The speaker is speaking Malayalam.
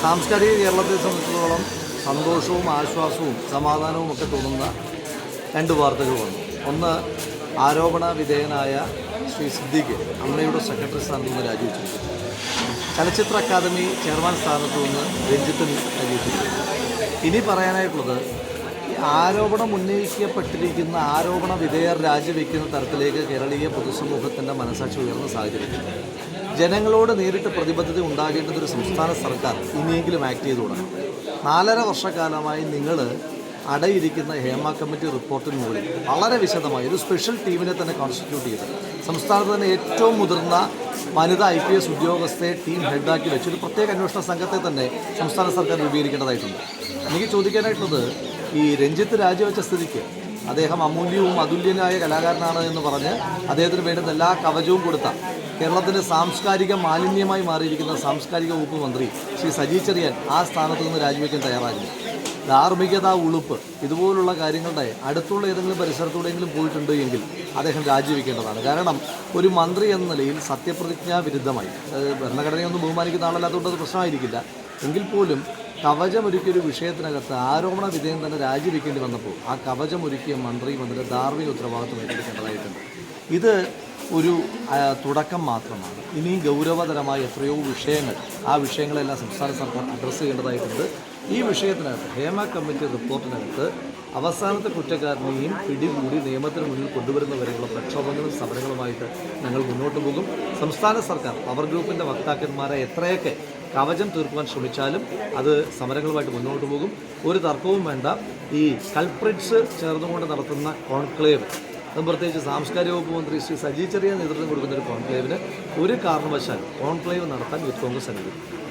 സാംസ്കാരിക കേരളത്തെ സംബന്ധിച്ചിടത്തോളം സന്തോഷവും ആശ്വാസവും സമാധാനവും ഒക്കെ തോന്നുന്ന രണ്ട് വാർത്തകൾ വന്നു ഒന്ന് ആരോപണ വിധേയനായ ശ്രീ സിദ്ദിഖ് അമ്മയുടെ സെക്രട്ടറി സ്ഥാനത്ത് നിന്ന് രാജിവെച്ചിരിക്കുന്നു. ചലച്ചിത്ര അക്കാദമി ചെയർമാൻ സ്ഥാനത്ത് നിന്ന് രഞ്ജിത്തൻ രാജിവെച്ചിരിക്കുന്നു. ഇനി പറയാനായിട്ടുള്ളത് ആരോപണം ഉന്നയിക്കപ്പെട്ടിരിക്കുന്ന ആരോപണ വിധേയർ രാജിവെക്കുന്ന തരത്തിലേക്ക് കേരളീയ പൊതുസമൂഹത്തിന്റെ മനസാക്ഷി ഉയർന്ന സാഹചര്യം ജനങ്ങളോട് നേരിട്ട് പ്രതിബദ്ധത ഉണ്ടാകേണ്ടത് ഒരു സംസ്ഥാന സർക്കാർ ഇനിയെങ്കിലും ആക്ട് ചെയ്തു തുടങ്ങും. നാലര വർഷക്കാലമായി നിങ്ങൾ അടയിരിക്കുന്ന ഹേമ കമ്മിറ്റി റിപ്പോർട്ടിന് മുകളിൽ വളരെ വിശദമായി ഒരു സ്പെഷ്യൽ ടീമിനെ തന്നെ കോൺസ്റ്റിറ്റ്യൂട്ട് ചെയ്ത്. സംസ്ഥാനത്ത് തന്നെ ഏറ്റവും മുതിർന്ന വനിതാ ഐ പി എസ് ഉദ്യോഗസ്ഥയെ ടീം ഹെഡാക്കി വെച്ച് ഒരു പ്രത്യേക അന്വേഷണ സംഘത്തെ തന്നെ സംസ്ഥാന സർക്കാർ രൂപീകരിക്കേണ്ടതായിട്ടുണ്ട്. എനിക്ക് ചോദിക്കാനായിട്ടുള്ളത് ഈ രഞ്ജിത്ത് രാജിവെച്ച സ്ഥിതിക്ക് അദ്ദേഹം അമൂല്യവും അതുല്യനായ കലാകാരനാണ് എന്ന് പറഞ്ഞ് അദ്ദേഹത്തിന് വേണ്ടുന്ന എല്ലാ കവചവും കൊടുത്ത കേരളത്തിന്റെ സാംസ്കാരിക മാലിന്യമായി മാറിയിരിക്കുന്ന സാംസ്കാരിക വകുപ്പ് മന്ത്രി ശ്രീ സജി ചെറിയാൻ ആ സ്ഥാനത്ത് നിന്ന് രാജിവെക്കാൻ തയ്യാറാകുന്നു ധാർമ്മികത ഉളുപ്പ് ഇതുപോലുള്ള കാര്യങ്ങളുടെ അടുത്തുള്ള ഏതെങ്കിലും പരിസരത്തൂടെയെങ്കിലും പോയിട്ടുണ്ട് എങ്കിൽ അദ്ദേഹം രാജിവെക്കേണ്ടതാണ്. കാരണം ഒരു മന്ത്രി എന്ന നിലയിൽ സത്യപ്രതിജ്ഞാ വിരുദ്ധമായി ഭരണഘടനയൊന്നും ബഹുമാനിക്കുന്ന ആളല്ലാത്തതുകൊണ്ട് അത് പ്രശ്നമായിരിക്കില്ല. എങ്കിൽ പോലും കവചമൊരുക്കിയ ഒരു വിഷയത്തിനകത്ത് ആരോപണ വിധേയം തന്നെ രാജിവെക്കേണ്ടി വന്നപ്പോൾ ആ കവചമൊരുക്കിയ മന്ത്രി അതിന്റെ ധാർമ്മിക ഉത്തരവാദിത്വം ഏറ്റെടുക്കേണ്ടതായിട്ടുണ്ട്. ഇത് ഒരു തുടക്കം മാത്രമാണ്. ഇനിയും ഗൗരവതരമായ എത്രയോ വിഷയങ്ങൾ ആ വിഷയങ്ങളെല്ലാം സംസ്ഥാന സർക്കാർ അഡ്രസ്സ് ചെയ്യേണ്ടതായിട്ടുണ്ട്. ഈ വിഷയത്തിനകത്ത് ഹേമ കമ്മിറ്റി റിപ്പോർട്ടിനകത്ത് അവസാനത്തെ കുറ്റക്കാരനെയും പിടികൂടി നിയമത്തിന് മുന്നിൽ കൊണ്ടുവരുന്നവരെയുള്ള പ്രക്ഷോഭങ്ങളും സമരങ്ങളുമായിട്ട് ഞങ്ങൾ മുന്നോട്ട് പോകും. സംസ്ഥാന സർക്കാർ പവർ ഗ്രൂപ്പിന്റെ വക്താക്കന്മാരെ എത്രയൊക്കെ കവചം തീർക്കുവാൻ ശ്രമിച്ചാലും അത് സമരങ്ങളുമായിട്ട് മുന്നോട്ട് പോകും. ഒരു തർക്കവും വേണ്ട. ഈ കൾപ്രിറ്റ്സ് ചേർന്നുകൊണ്ട് നടത്തുന്ന കോൺക്ലേവ് അതും പ്രത്യേകിച്ച് സാംസ്കാരിക വകുപ്പ് മന്ത്രി ശ്രീ സജി ചെറിയ നേതൃത്വം കൊടുക്കുന്ന ഒരു കോൺക്ലേവിന് ഒരു കാരണവശാൽ കോൺക്ലേവ് നടത്താൻ യൂത്ത് കോൺഗ്രസ് അനുവദിക്കും